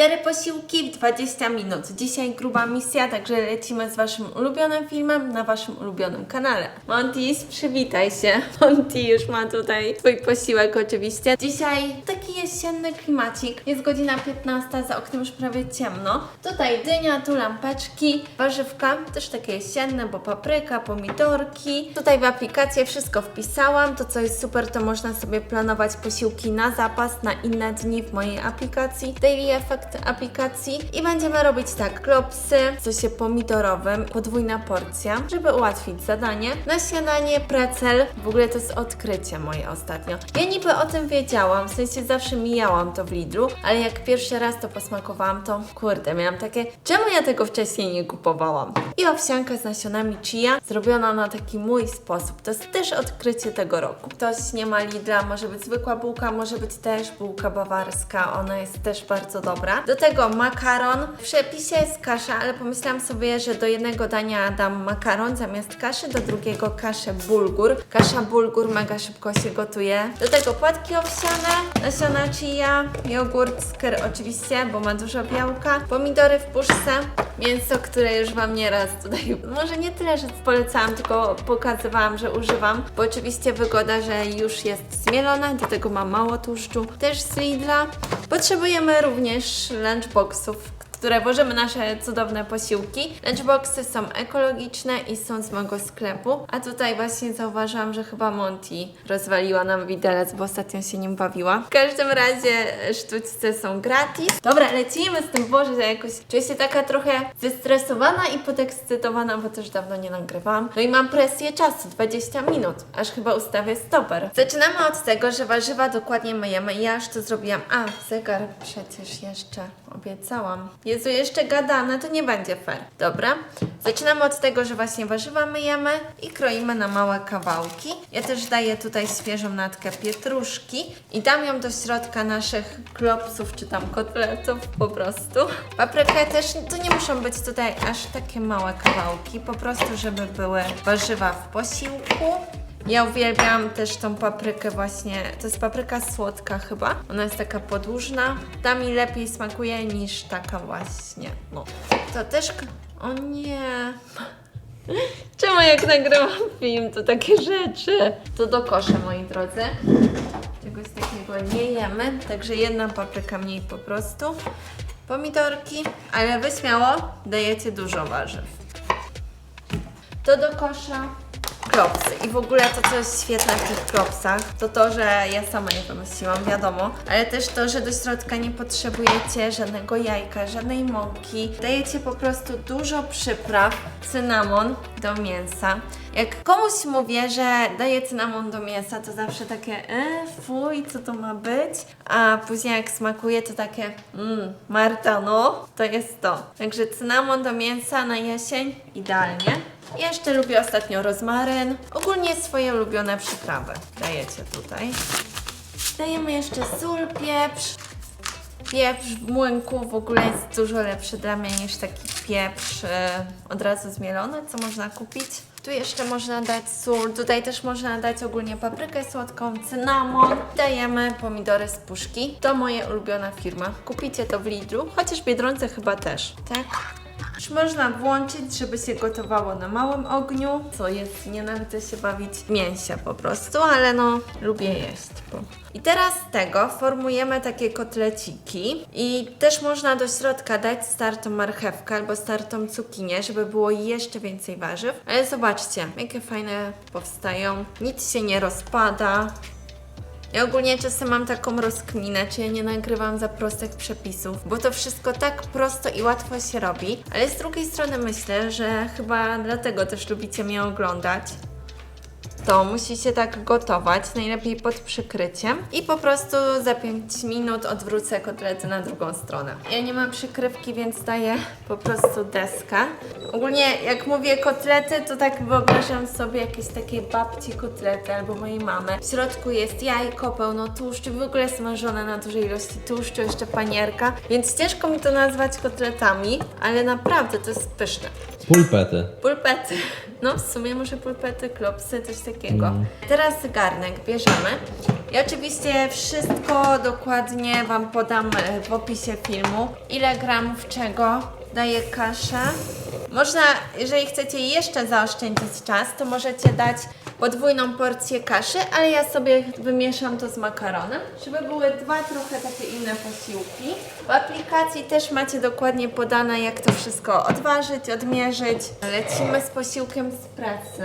Cztery posiłki w 20 minut. Dzisiaj gruba misja, także lecimy z Waszym ulubionym filmem na Waszym ulubionym kanale. Monty, przywitaj się. Monty już ma tutaj Twój posiłek oczywiście. Dzisiaj taki jesienny klimacik. Jest godzina 15, za oknem już prawie ciemno. Tutaj dynia, tu lampeczki, warzywka, też takie jesienne, bo papryka, pomidorki. Tutaj w aplikację wszystko wpisałam. To co jest super, to można sobie planować posiłki na zapas, na inne dni w mojej aplikacji. Daily Effect aplikacji. I będziemy robić tak, klopsy w sosie pomidorowym, podwójna porcja, żeby ułatwić zadanie. Na śniadanie precel, w ogóle to jest odkrycie moje ostatnio. Ja niby o tym wiedziałam, w sensie zawsze mijałam to w Lidlu, ale jak pierwszy raz to posmakowałam, to kurde, miałam takie, czemu ja tego wcześniej nie kupowałam? I owsianka z nasionami chia, zrobiona na taki mój sposób. To jest też odkrycie tego roku. Ktoś nie ma Lidla, może być zwykła bułka, może być też bułka bawarska, ona jest też bardzo dobra. Do tego makaron. W przepisie jest kasza, ale pomyślałam sobie, że do jednego dania dam makaron zamiast kaszy, do drugiego kaszę bulgur. Kasza bulgur mega szybko się gotuje. Do tego płatki owsiane, nasiona chia, jogurt, sker oczywiście, bo ma dużo białka, pomidory w puszce, mięso, które już Wam nieraz tutaj, może nie tyle, że polecałam, tylko pokazywałam, że używam, bo oczywiście wygoda, że już jest zmielone, do tego ma mało tłuszczu, też z Lidla. Potrzebujemy również lunchboxów, które włożymy nasze cudowne posiłki. Lunchboxy są ekologiczne i są z mojego sklepu. A tutaj właśnie zauważyłam, że chyba Monty rozwaliła nam widelec, bo ostatnio się nim bawiła. W każdym razie sztućce są gratis. Dobra, lecimy z tym, Boże, że jakoś czuję się taka trochę zestresowana i podekscytowana, bo też dawno nie nagrywałam. No i mam presję czasu, 20 minut, aż chyba ustawię stoper. Zaczynamy od tego, że warzywa dokładnie myjemy. Ja już to zrobiłam. A, zegar przecież jeszcze obiecałam. Jezu, jeszcze gadane, to nie będzie fair. Dobra. Zaczynamy od tego, że właśnie warzywa myjemy i kroimy na małe kawałki. Ja też daję tutaj świeżą natkę pietruszki i dam ją do środka naszych klopsów czy tam kotletów po prostu. Paprykę też, to nie muszą być tutaj aż takie małe kawałki, po prostu żeby były warzywa w posiłku. Ja uwielbiam też tą paprykę właśnie, to jest papryka słodka chyba. Ona jest taka podłużna. Ta mi lepiej smakuje niż taka właśnie. No. To też... O nie... Czemu jak nagrywam film, to takie rzeczy? To do kosza, moi drodzy. Czegoś takiego nie jemy, także jedna papryka mniej po prostu. Pomidorki, ale wy śmiało dajecie dużo warzyw. To do kosza I w ogóle to, co jest świetne w tych klopsach, to to, że ja sama je wymyśliłam, wiadomo, ale też to, że do środka nie potrzebujecie żadnego jajka, żadnej mąki. Dajecie po prostu dużo przypraw, cynamon do mięsa. Jak komuś mówię, że daję cynamon do mięsa, to zawsze takie e, fuj, co to ma być? A później jak smakuje, to takie mmm, Marta, no, to jest to. Także cynamon do mięsa na jesień idealnie. Jeszcze lubię ostatnio rozmaryn. Ogólnie swoje ulubione przyprawy dajecie tutaj. Dajemy jeszcze sól, pieprz. Pieprz w młynku w ogóle jest dużo lepszy dla mnie niż taki pieprz e, od razu zmielony, co można kupić. Tu jeszcze można dać sól, tutaj też można dać ogólnie paprykę słodką, cynamon. Dajemy pomidory z puszki. To moja ulubiona firma. Kupicie to w Lidlu, chociaż Biedronce chyba też, tak? Już można włączyć, żeby się gotowało na małym ogniu, co jest, nienawidzę się bawić w mięsie po prostu, ale no, lubię jeść. Bo. I teraz tego formujemy takie kotleciki i też można do środka dać startą marchewkę albo startą cukinię, żeby było jeszcze więcej warzyw. Ale zobaczcie, jakie fajne powstają. Nic się nie rozpada. Ja ogólnie czasem mam taką rozkminę, czy ja nie nagrywam za prostych przepisów, bo to wszystko tak prosto i łatwo się robi, ale z drugiej strony myślę, że chyba dlatego też lubicie mnie oglądać. To musi się tak gotować, najlepiej pod przykryciem i po prostu za 5 minut odwrócę kotlety na drugą stronę. Ja nie mam przykrywki, więc daję po prostu deskę. Ogólnie jak mówię kotlety, to tak wyobrażam sobie jakieś takie babci kotlety albo mojej mamy. W środku jest jajko, pełno tłuszczu, w ogóle smażone na dużej ilości tłuszczu, jeszcze panierka, więc ciężko mi to nazwać kotletami, ale naprawdę to jest pyszne. Pulpety. Pulpety. No w sumie może pulpety, klopsy, coś takiego. Teraz garnek bierzemy. I oczywiście wszystko dokładnie Wam podam e, w opisie filmu. Ile gramów czego daje kasza. Można, jeżeli chcecie jeszcze zaoszczędzić czas, to możecie dać podwójną porcję kaszy, ale ja sobie wymieszam to z makaronem, żeby były dwa trochę takie inne posiłki. W aplikacji też macie dokładnie podane, jak to wszystko odważyć, odmierzyć. Lecimy z posiłkiem z pracy.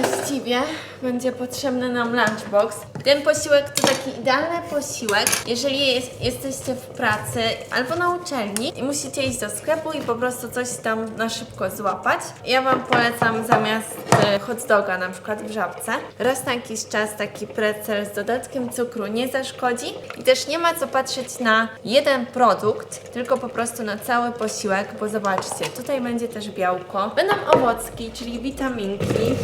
Właściwie będzie potrzebny nam lunchbox. Ten posiłek to taki idealny posiłek, jeżeli jest, jesteście w pracy albo na uczelni i musicie iść do sklepu i po prostu coś tam na szybko złapać. Ja Wam polecam zamiast e, hot doga na przykład w żabce. Raz na jakiś czas taki pretzel z dodatkiem cukru nie zaszkodzi i też nie ma co patrzeć na jeden produkt, tylko po prostu na cały posiłek, bo zobaczcie, tutaj będzie też białko, będą owocki, czyli witaminki,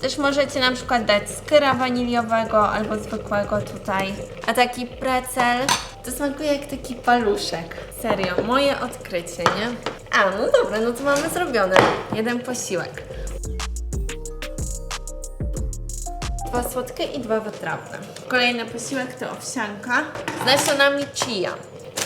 też możecie na przykład dać skyra waniliowego albo zwykłego tutaj. A taki precel to smakuje jak taki paluszek. Serio, moje odkrycie, nie? A, no dobra, no to mamy zrobione. Jeden posiłek. Dwa słodkie i dwa wytrawne. Kolejny posiłek to owsianka z nasionami chia.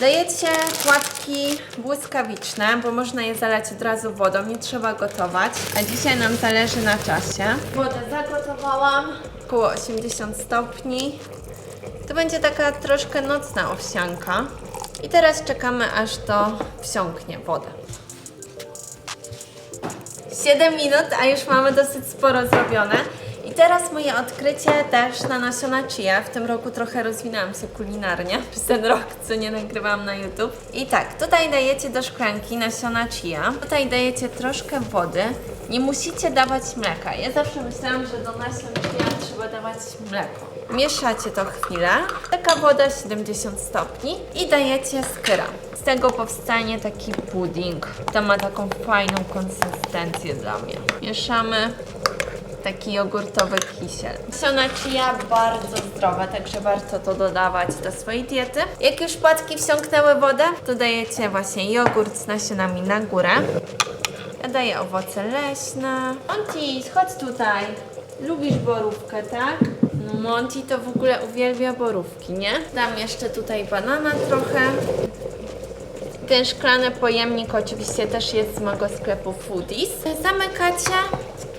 Dajecie płatki błyskawiczne, bo można je zalać od razu wodą, nie trzeba gotować. A dzisiaj nam zależy na czasie. Wodę zagotowałam, około 80 stopni. To będzie taka troszkę nocna owsianka. I teraz czekamy, aż to wsiąknie woda. 7 minut, a już mamy dosyć sporo zrobione. I teraz moje odkrycie też na nasiona chia. W tym roku trochę rozwinęłam się kulinarnie przez ten rok, co nie nagrywałam na YouTube. I tak, tutaj dajecie do szklanki nasiona chia. Tutaj dajecie troszkę wody. Nie musicie dawać mleka. Ja zawsze myślałam, że do nasion chia trzeba dawać mleko. Mieszacie to chwilę. Taka woda 70 stopni i dajecie skyra. Z tego powstanie taki pudding. To ma taką fajną konsystencję dla mnie. Mieszamy taki jogurtowy kisiel. Nasiona chia bardzo zdrowe, także warto to dodawać do swojej diety. Jak już płatki wsiąknęły wodę, to dajecie właśnie jogurt z nasionami na górę. Ja daję owoce leśne. Monty, chodź tutaj. Lubisz borówkę, tak? No Monty to w ogóle uwielbia borówki, nie? Dam jeszcze tutaj banana trochę. Ten szklany pojemnik oczywiście też jest z mojego sklepu Foodies. Zamykacie.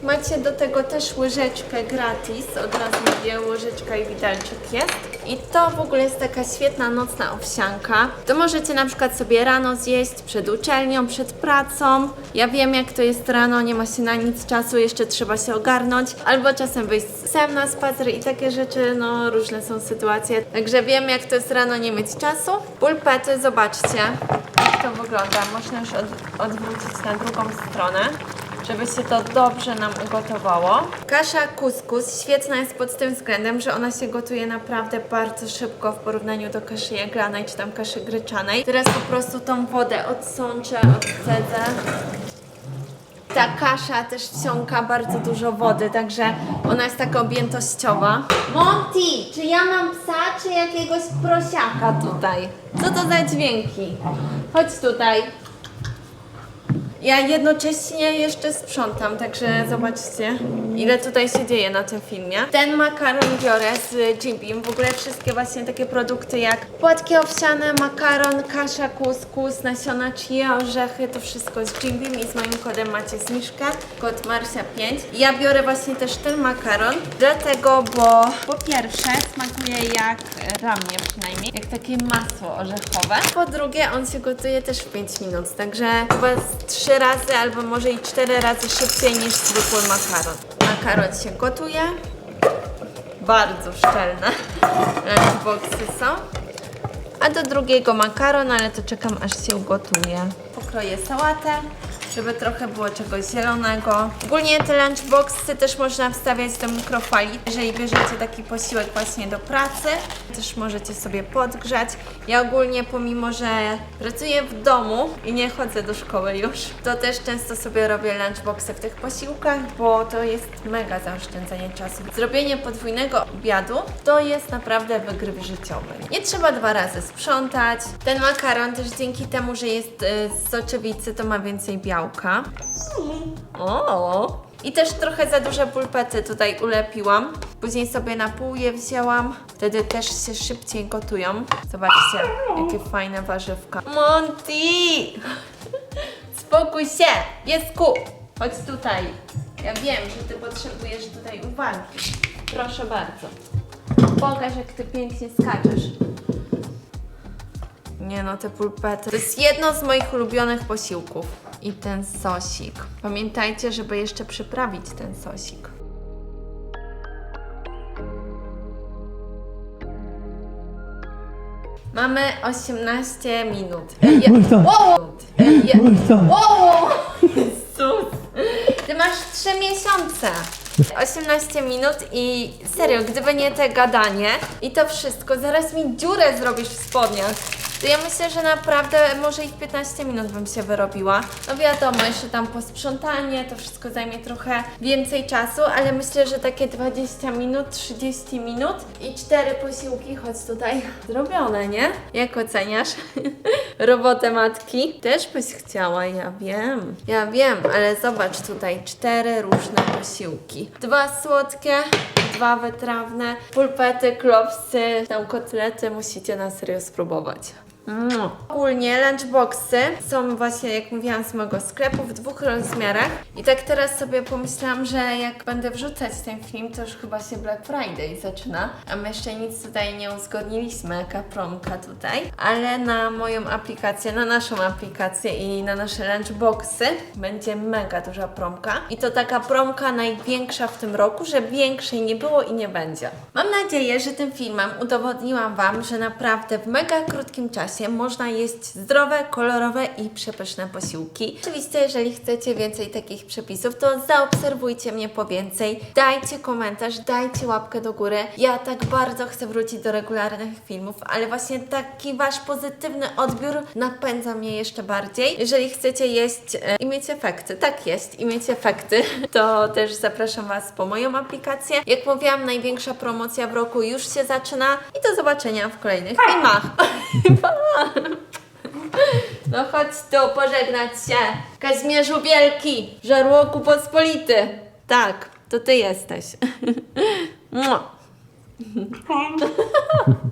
Macie do tego też łyżeczkę gratis. Od razu mówię, łyżeczka i widelczyk jest. I to w ogóle jest taka świetna nocna owsianka. To możecie na przykład sobie rano zjeść przed uczelnią, przed pracą. Ja wiem jak to jest rano, nie ma się na nic czasu, jeszcze trzeba się ogarnąć. Albo czasem wyjść z psem na spacer i takie rzeczy, no różne są sytuacje. Także wiem jak to jest rano nie mieć czasu. Pulpety, zobaczcie jak to wygląda. Można już od, odwrócić na drugą stronę żeby się to dobrze nam ugotowało. Kasza kuskus świetna jest pod tym względem, że ona się gotuje naprawdę bardzo szybko w porównaniu do kaszy jaglanej czy tam kaszy gryczanej. Teraz po prostu tą wodę odsączę, odcedzę. Ta kasza też wsiąka bardzo dużo wody, także ona jest taka objętościowa. Monty, czy ja mam psa, czy jakiegoś prosiaka tutaj? Co to za dźwięki? Chodź tutaj. Ja jednocześnie jeszcze sprzątam, także zobaczcie, ile tutaj się dzieje na tym filmie. Ten makaron biorę z Jibim, w ogóle wszystkie właśnie takie produkty jak płatki owsiane, makaron, kasza, kuskus, nasiona chia, orzechy, to wszystko z Jibim i z moim kodem macie zniżkę, kod Marsia5. Ja biorę właśnie też ten makaron, dlatego, bo po pierwsze smakuje jak dla przynajmniej, jak takie masło orzechowe. Po drugie on się gotuje też w 5 minut, także chyba 3 trzy razy albo może i cztery razy szybciej niż zwykły makaron. Makaron się gotuje. Bardzo szczelne e, boksy są. A do drugiego makaron, ale to czekam aż się ugotuje. Pokroję sałatę żeby trochę było czegoś zielonego. Ogólnie te lunchboxy też można wstawiać do mikrofali. Jeżeli bierzecie taki posiłek właśnie do pracy, też możecie sobie podgrzać. Ja ogólnie pomimo, że pracuję w domu i nie chodzę do szkoły już, to też często sobie robię lunchboxy w tych posiłkach, bo to jest mega zaoszczędzenie czasu. Zrobienie podwójnego obiadu to jest naprawdę wygryw życiowy. Nie trzeba dwa razy sprzątać. Ten makaron też dzięki temu, że jest y, z soczewicy, to ma więcej białka. Kakałka. O! I też trochę za duże pulpety tutaj ulepiłam. Później sobie na pół je wzięłam. Wtedy też się szybciej gotują. Zobaczcie, jakie fajne warzywka. Monty! Spokój się! Piesku! Chodź tutaj. Ja wiem, że ty potrzebujesz tutaj uwagi. Proszę bardzo. Pokaż, jak ty pięknie skaczesz. Nie no, te pulpety. To jest jedno z moich ulubionych posiłków. I ten sosik. Pamiętajcie, żeby jeszcze przyprawić ten sosik. Mamy 18 minut. Je-! Wow! Je-! Wow! Jezus! Ty masz 3 miesiące. 18 minut i serio, gdyby nie te gadanie i to wszystko, zaraz mi dziurę zrobisz w spodniach. To ja myślę, że naprawdę może i w 15 minut bym się wyrobiła. No wiadomo, jeszcze tam posprzątanie, to wszystko zajmie trochę więcej czasu, ale myślę, że takie 20 minut, 30 minut i cztery posiłki, chodź tutaj, zrobione, nie? Jak oceniasz robotę matki? Też byś chciała, ja wiem. Ja wiem, ale zobacz tutaj, cztery różne posiłki. Dwa słodkie, dwa wytrawne, pulpety, klopsy, tam kotlety, musicie na serio spróbować. Ogólnie lunchboxy są właśnie, jak mówiłam, z mojego sklepu w dwóch rozmiarach. I tak teraz sobie pomyślałam, że jak będę wrzucać ten film, to już chyba się Black Friday zaczyna. A my jeszcze nic tutaj nie uzgodniliśmy, jaka promka tutaj. Ale na moją aplikację, na naszą aplikację i na nasze lunchboxy będzie mega duża promka. I to taka promka największa w tym roku, że większej nie było i nie będzie. Mam nadzieję, że tym filmem udowodniłam Wam, że naprawdę w mega krótkim czasie można jeść zdrowe, kolorowe i przepyszne posiłki. Oczywiście, jeżeli chcecie więcej takich przepisów, to zaobserwujcie mnie po więcej. Dajcie komentarz, dajcie łapkę do góry. Ja tak bardzo chcę wrócić do regularnych filmów, ale właśnie taki Wasz pozytywny odbiór napędza mnie jeszcze bardziej. Jeżeli chcecie jeść e, i mieć efekty, tak jeść i mieć efekty, to też zapraszam Was po moją aplikację. Jak mówiłam, największa promocja w roku już się zaczyna i do zobaczenia w kolejnych filmach. No chodź tu pożegnać się. Kazimierzu Wielki, żarłoku pospolity. Tak, to ty jesteś.